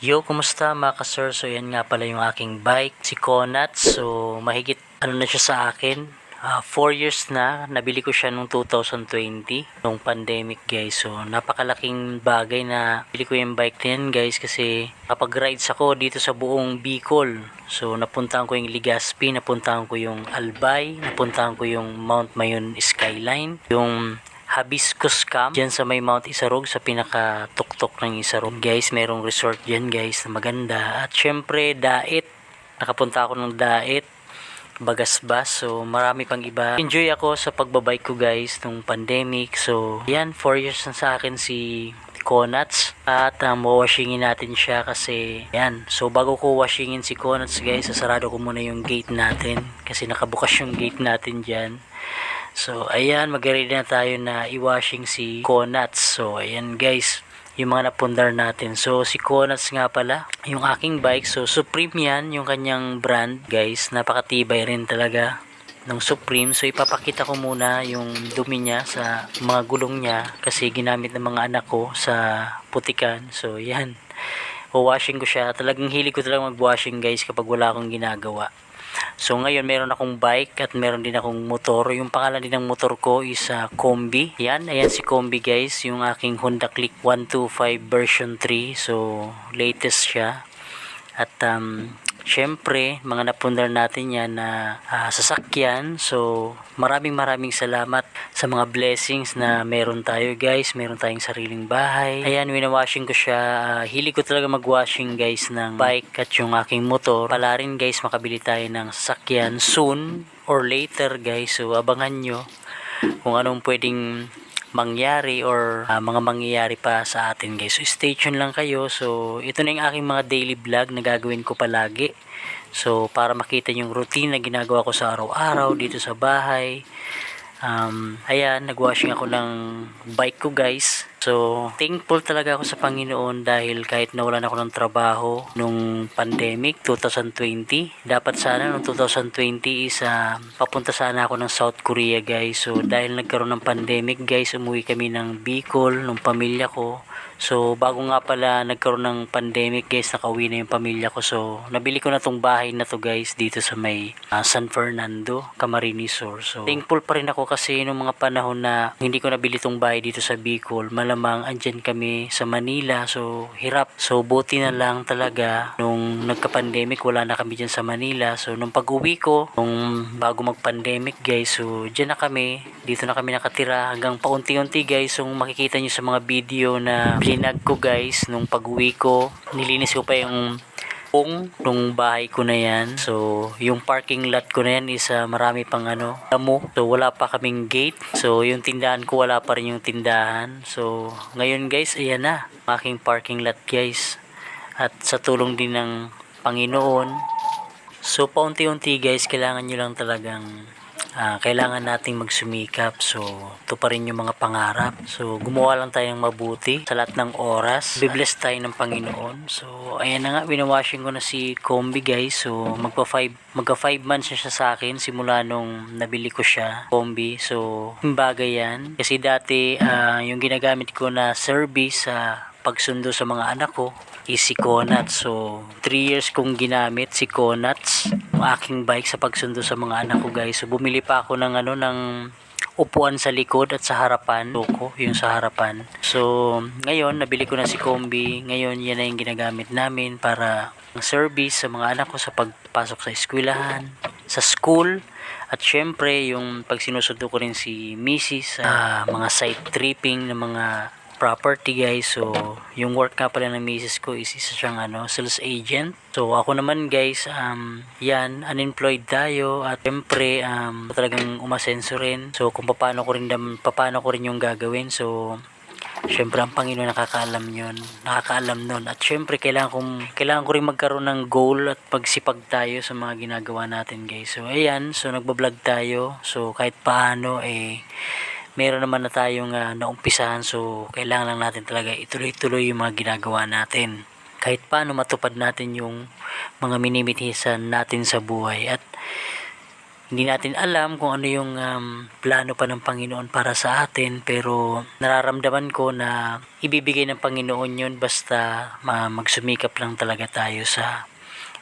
Yo, kumusta mga ka-sir? So, yan nga pala yung aking bike, si Conat. So, mahigit ano na siya sa akin. 4 years na, nabili ko siya nung 2020, nung pandemic guys. So, napakalaking bagay na bili ko yung bike na yan guys kasi kapag rides ako dito sa buong Bicol. So, napuntahan ko yung Ligaspi, napuntahan ko yung Albay, napuntahan ko yung Mount Mayon Skyline, yung Hibiscus Camp dyan sa may Mount Isarog sa pinaka-tuktok ng Isarog. Guys merong resort dyan guys na maganda. At syempre Dait. Nakapunta ako ng Dait Bagasbas. So marami pang iba. Enjoy ako sa pagbabike ko guys nung pandemic. So yan 4 years na sa akin si Conats at um, washingin natin siya kasi yan. So bago ko washingin si Conats guys sasarado ko muna yung gate natin. Kasi nakabukas yung gate natin dyan So, ayan, mag-ready na tayo na i-washing si Conats. So, ayan guys, yung mga napundar natin. So, si Conats nga pala, yung aking bike. So, Supreme yan, yung kanyang brand, guys. Napakatibay rin talaga ng Supreme. So, ipapakita ko muna yung dumi niya sa mga gulong niya kasi ginamit ng mga anak ko sa putikan. So, yan. O-washing ko siya. Talagang hilig ko talaga mag-washing guys kapag wala akong ginagawa. So ngayon meron akong bike at meron din akong motor. Yung pangalan din ng motor ko is uh, Kombi. Yan, ayan si Kombi guys, yung aking Honda Click 125 version 3. So latest siya. At um, syempre, mga napundar natin yan na ah, sasakyan. So maraming maraming salamat sa mga blessings na meron tayo guys. Meron tayong sariling bahay. Ayan, winawashing ko siya. Ah, hilig ko talaga mag-washing guys ng bike at yung aking motor. Pala rin guys, makabili tayo ng sasakyan soon or later guys. So abangan nyo kung anong pwedeng mangyari or ah, mga mangyayari pa sa atin guys. So stay tuned lang kayo. So ito na yung aking mga daily vlog na gagawin ko palagi. So para makita yung routine na ginagawa ko sa araw-araw dito sa bahay. Um, ayan, nagwashing ako ng bike ko guys. So, thankful talaga ako sa Panginoon dahil kahit nawalan ako ng trabaho nung pandemic 2020, dapat sana nung 2020 is ah, papunta sana ako ng South Korea guys. So, dahil nagkaroon ng pandemic guys, umuwi kami ng Bicol, ng pamilya ko. So, bago nga pala nagkaroon ng pandemic guys, nakauwi na yung pamilya ko. So, nabili ko na tong bahay na to guys dito sa may ah, San Fernando, Camarines Sur. So, thankful pa rin ako kasi nung mga panahon na hindi ko nabili tong bahay dito sa Bicol, malamang andyan kami sa Manila. So, hirap. So, buti na lang talaga nung nagka-pandemic, wala na kami dyan sa Manila. So, nung pag-uwi ko, nung bago mag-pandemic guys, so, dyan na kami. Dito na kami nakatira hanggang paunti-unti guys. So, makikita nyo sa mga video na blinag ko guys, nung pag-uwi ko, nilinis ko pa yung buong nung bahay ko na yan. So, yung parking lot ko na yan is ah, marami pang ano, damo. So, wala pa kaming gate. So, yung tindahan ko, wala pa rin yung tindahan. So, ngayon guys, ayan na. Aking parking lot guys. At sa tulong din ng Panginoon. So, paunti-unti guys, kailangan nyo lang talagang ah, kailangan nating magsumikap. So, ito pa rin yung mga pangarap. So, gumawa lang tayong mabuti sa lahat ng oras. Bibless tayo ng Panginoon. So, ayan na nga, winawashing ko na si Kombi guys. So, magpa 5 magka 5 months na siya sa akin simula nung nabili ko siya, Kombi. So, bagay yan. Kasi dati, ah, yung ginagamit ko na service sa pagsundo sa mga anak ko is si Conats. So, 3 years kong ginamit si Conats, ang aking bike sa pagsundo sa mga anak ko guys. So, bumili pa ako ng ano, ng upuan sa likod at sa harapan. Loko, yung sa harapan. So, ngayon, nabili ko na si Kombi. Ngayon, yan na yung ginagamit namin para ang service sa mga anak ko sa pagpasok sa eskwelahan, sa school, at syempre, yung pag sinusundo ko rin si Mrs. sa mga site tripping ng mga property guys. So, yung work nga pala ng misis ko is isa siyang ano, sales agent. So, ako naman guys, um, yan, unemployed tayo at syempre, um, talagang umasenso rin. So, kung paano ko rin, paano ko rin yung gagawin. So, Siyempre, ang Panginoon nakakaalam yun. Nakakaalam nun. At syempre, kailangan, kong, kailangan ko rin magkaroon ng goal at pagsipag tayo sa mga ginagawa natin, guys. So, ayan. So, nagbablog tayo. So, kahit paano, eh, meron naman na tayong uh, naumpisahan. So, kailangan lang natin talaga ituloy-tuloy yung mga ginagawa natin. Kahit paano matupad natin yung mga minimitisan natin sa buhay. At hindi natin alam kung ano yung um, plano pa ng Panginoon para sa atin pero nararamdaman ko na ibibigay ng Panginoon yun basta ma- magsumikap lang talaga tayo sa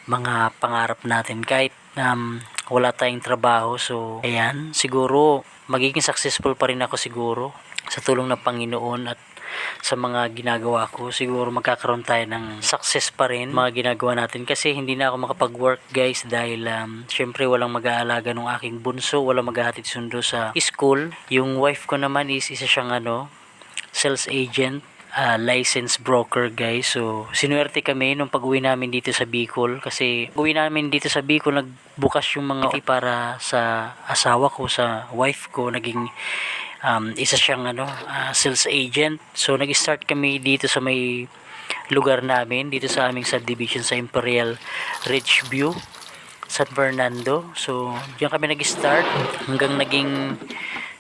mga pangarap natin kahit um, wala tayong trabaho so ayan. Siguro magiging successful pa rin ako siguro sa tulong ng Panginoon at sa mga ginagawa ko. Siguro magkakaroon tayo ng success pa rin mga ginagawa natin. Kasi hindi na ako makapag-work guys dahil um, syempre walang mag-aalaga ng aking bunso. Walang maghahatid sundo sa school. Yung wife ko naman is isa siyang ano sales agent uh, license broker guys. So sinuwerte kami nung pag-uwi namin dito sa Bicol kasi uwi namin dito sa Bicol nagbukas yung mga para sa asawa ko sa wife ko. Naging um, isa siyang ano ah, sales agent. So nag-start kami dito sa may lugar namin dito sa aming subdivision sa Imperial Ridgeview San Fernando. So diyan kami nag-start hanggang naging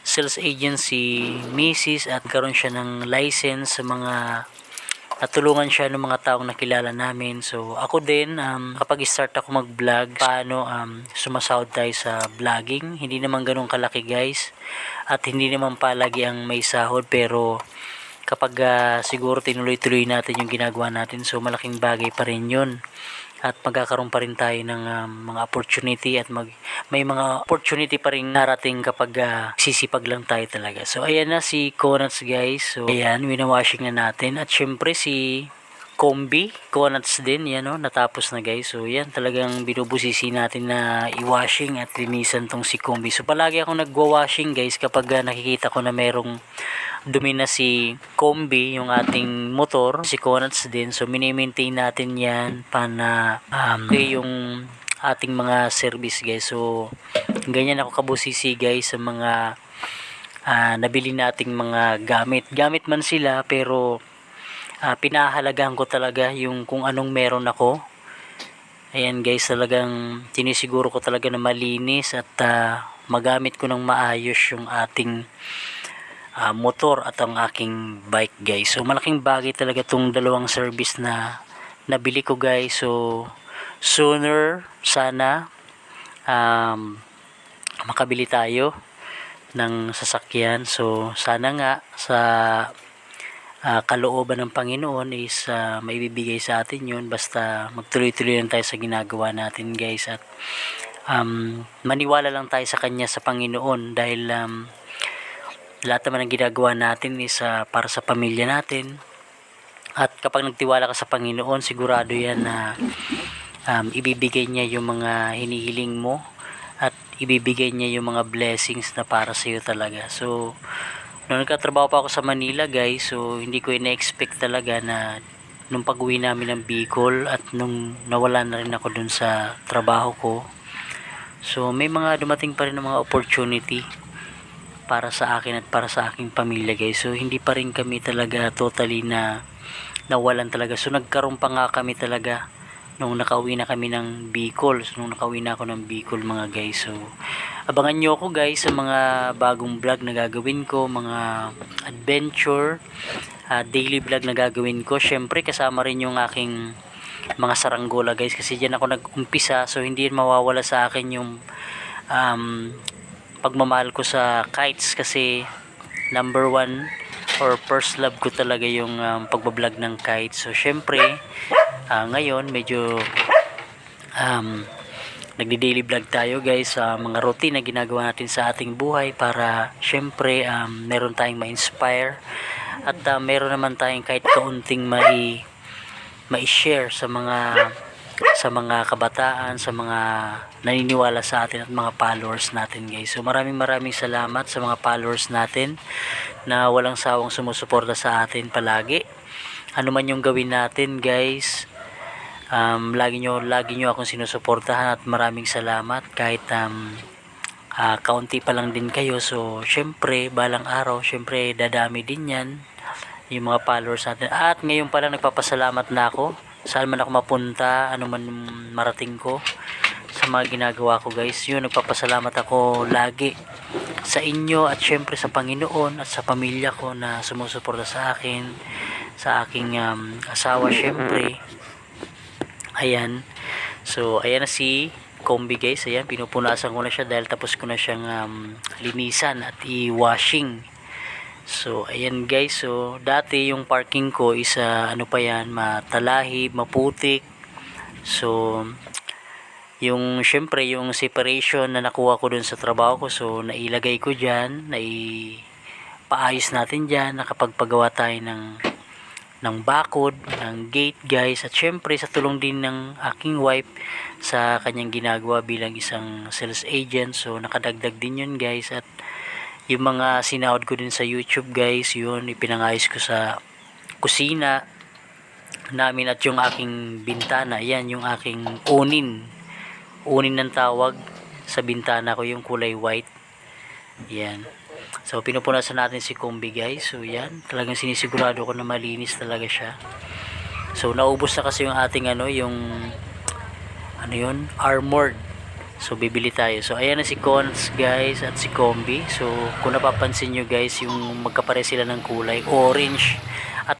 sales agency Mrs. at karon siya ng license sa mga natulungan siya ng mga taong nakilala namin. So, ako din, um, kapag start ako mag-vlog, paano um, sumasahod tayo sa vlogging. Hindi naman ganun kalaki guys. At hindi naman palagi ang may sahod. Pero, kapag ah, siguro tinuloy-tuloy natin yung ginagawa natin, so malaking bagay pa rin yun at magkakaroon pa rin tayo ng um, mga opportunity at mag, may mga opportunity pa rin narating kapag ah, sisipag lang tayo talaga. So ayan na si Conats guys. So ayan, winawashing na natin. At syempre si Combi, Conats din, yan o, natapos na guys. So yan, talagang binubusisi natin na i-washing at linisan tong si Combi. So palagi akong nagwa-washing guys kapag ah, nakikita ko na merong dumi na si Combi, yung ating motor, si Conats din. So, mini-maintain natin yan para um, yung ating mga service guys. So, ganyan ako kabusisi guys sa mga ah, nabili nating mga gamit. Gamit man sila pero ah, pinahalagahan ko talaga yung kung anong meron ako. Ayan guys, talagang tinisiguro ko talaga na malinis at ah, magamit ko ng maayos yung ating ah, motor at ang aking bike guys. So malaking bagay talaga tong dalawang service na nabili ko guys. So sooner sana um, makabili tayo ng sasakyan. So sana nga sa ah, kalooban ng Panginoon is ah, maibibigay sa atin yun basta magtuloy-tuloy lang tayo sa ginagawa natin guys at um, maniwala lang tayo sa Kanya sa Panginoon dahil um, lahat naman ng ginagawa natin is ah, para sa pamilya natin. At kapag nagtiwala ka sa Panginoon, sigurado yan na um, ibibigay niya yung mga hinihiling mo at ibibigay niya yung mga blessings na para sa iyo talaga. So, nung nagkatrabaho pa ako sa Manila guys, so hindi ko ina-expect talaga na nung pag-uwi namin ng Bicol at nung nawala na rin ako dun sa trabaho ko, so may mga dumating pa rin ng mga opportunity para sa akin at para sa aking pamilya guys. So hindi pa rin kami talaga totally na nawalan talaga. So nagkaroon pa nga kami talaga nung nakauwi na kami ng Bicol. So nung nakauwi na ako ng Bicol mga guys. So abangan nyo ako guys sa mga bagong vlog na gagawin ko, mga adventure, ah, daily vlog na gagawin ko. Syempre kasama rin yung aking mga saranggola guys kasi diyan ako nag-umpisa so hindi mawawala sa akin yung um, pagmamahal ko sa kites kasi number one or first love ko talaga yung um, pagbablog ng kites. So, syempre, ah, ngayon medyo um, nagdi-daily vlog tayo guys sa mga routine na ginagawa natin sa ating buhay para syempre um, meron tayong ma-inspire at ah, meron naman tayong kahit kaunting mai mai-share sa mga sa mga kabataan, sa mga naniniwala sa atin at mga followers natin guys. So maraming maraming salamat sa mga followers natin na walang sawang sumusuporta sa atin palagi. Ano man yung gawin natin guys, um, lagi nyo, lagi nyo akong sinusuportahan at maraming salamat kahit um, ah, kaunti pa lang din kayo. So syempre, balang araw, syempre dadami din yan yung mga followers natin. At ngayon pa lang nagpapasalamat na ako saan man ako mapunta, ano man marating ko sa mga ginagawa ko guys. Yun, nagpapasalamat ako lagi sa inyo at syempre sa Panginoon at sa pamilya ko na sumusuporta sa akin, sa aking um, asawa syempre. Ayan. So, ayan na si combi guys. Ayan, pinupunasan ko na siya dahil tapos ko na siyang um, linisan at i-washing. So, ayan guys. So, dati yung parking ko is ah, ano pa yan, matalahib, maputik. So, yung syempre yung separation na nakuha ko dun sa trabaho ko so nailagay ko diyan nai paayos natin diyan nakapagpagawa tayo ng ng bakod ng gate guys. At syempre sa tulong din ng aking wife sa kanyang ginagawa bilang isang sales agent. So nakadagdag din yun guys. At yung mga sinahod ko din sa YouTube guys yun ipinangayos ko sa kusina namin at yung aking bintana. Yan yung aking unin. Unin ng tawag sa bintana ko yung kulay white. Yan so pinupunasan natin si Kombi guys. So yan. Talagang sinisigurado ko na malinis talaga siya. So naubos na kasi yung ating ano yung ano yun? Armored. So bibili tayo. So ayan na si Cons guys at si Kombi. So kung napapansin nyo guys yung magkapare sila ng kulay orange